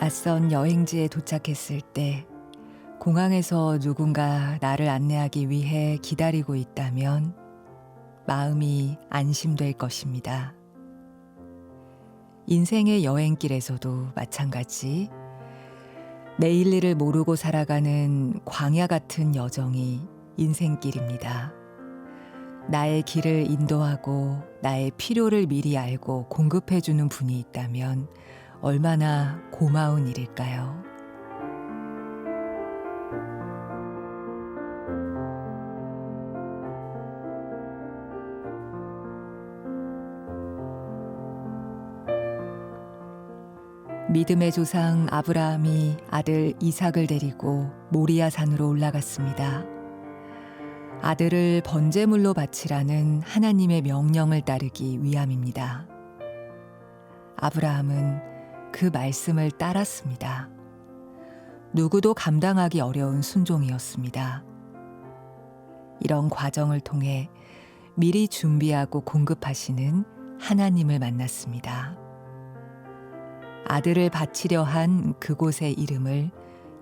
낯선 여행지에 도착했을 때 공항에서 누군가 나를 안내하기 위해 기다리고 있다면 마음이 안심될 것입니다. 인생의 여행길에서도 마찬가지 내일 일을 모르고 살아가는 광야 같은 여정이 인생길입니다. 나의 길을 인도하고 나의 필요를 미리 알고 공급해주는 분이 있다면 얼마나 고마운 일일까요? 믿음의 조상 아브라함이 아들 이삭을 데리고 모리아 산으로 올라갔습니다. 아들을 번제물로 바치라는 하나님의 명령을 따르기 위함입니다. 아브라함은 그 말씀을 따랐습니다. 누구도 감당하기 어려운 순종이었습니다. 이런 과정을 통해 미리 준비하고 공급하시는 하나님을 만났습니다. 아들을 바치려 한 그곳의 이름을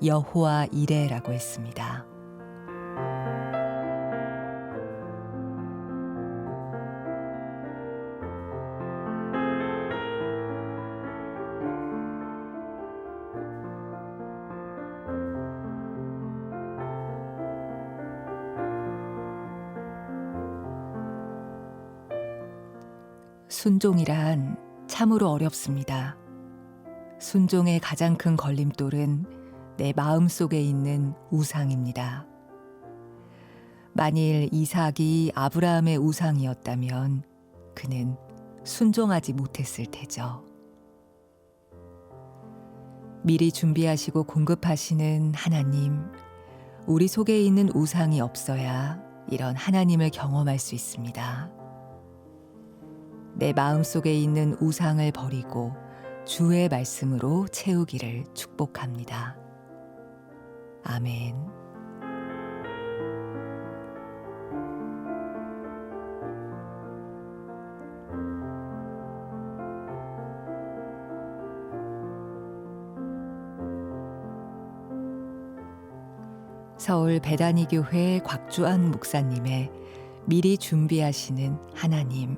여호와 이레라고 했습니다. 순종이란 참으로 어렵습니다. 순종의 가장 큰 걸림돌은 내 마음 속에 있는 우상입니다. 만일 이삭이 아브라함의 우상이었다면 그는 순종하지 못했을 테죠. 미리 준비하시고 공급하시는 하나님, 우리 속에 있는 우상이 없어야 이런 하나님을 경험할 수 있습니다. 내 마음 속에 있는 우상을 버리고 주의 말씀으로 채우기를 축복합니다. 아멘. 서울 배단이 교회 곽주안 목사님의 미리 준비하시는 하나님